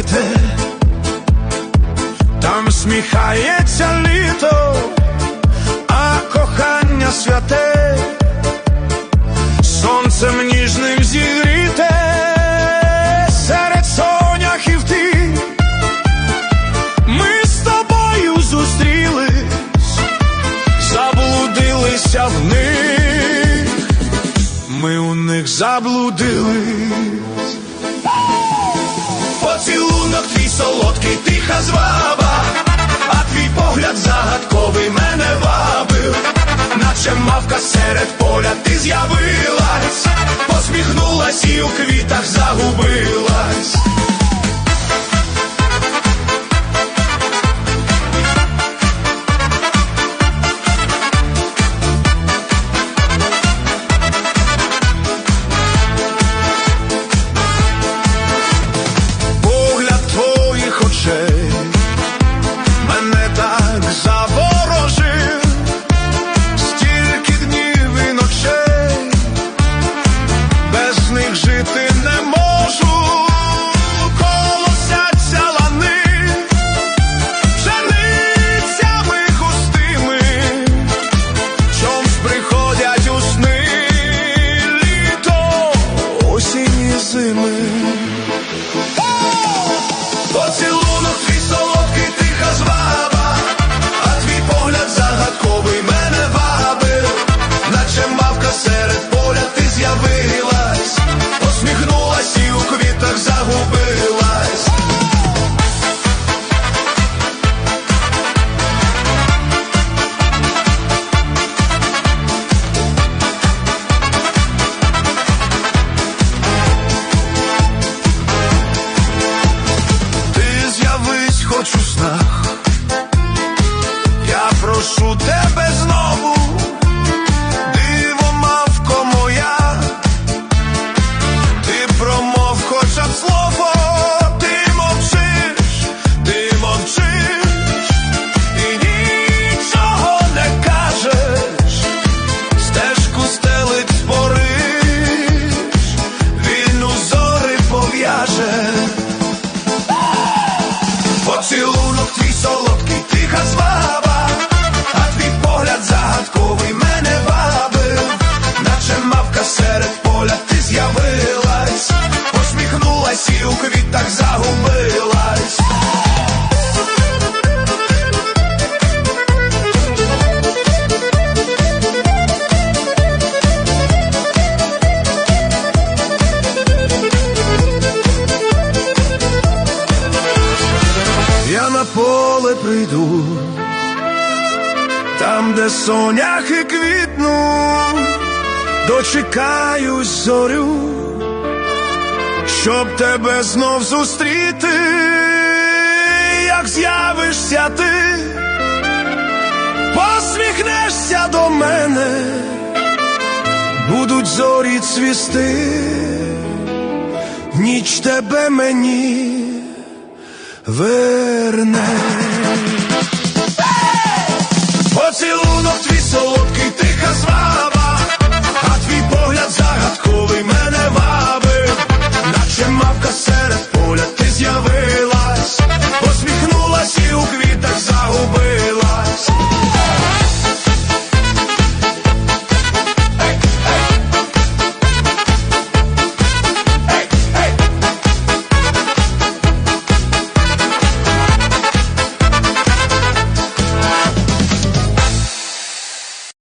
квіти, там сміхається літо, а кохання святе, сонцем ніжним зігріте, серед соняхів ти, ми з тобою зустрілись, заблудилися в них, ми у них заблудились. Солодкий, зваба, а твій погляд загадковий мене вабив, наче мавка серед поля ти з'явилась, посміхнулась і у квітах загубилась. Погляд зими. Поцілунок твій солодкий, тиха зваба, а твій погляд загадковий мене вабив, наче мавка серед поля ти з'явилась, посміхнулась і у квітах загубилась. Поле прийду, там, де соняхи квітнуть, дочекаюсь зорю, щоб тебе знов зустріти, як з'явишся ти, посміхнешся до мене, будуть зорі цвісти, ніч тебе мені верне.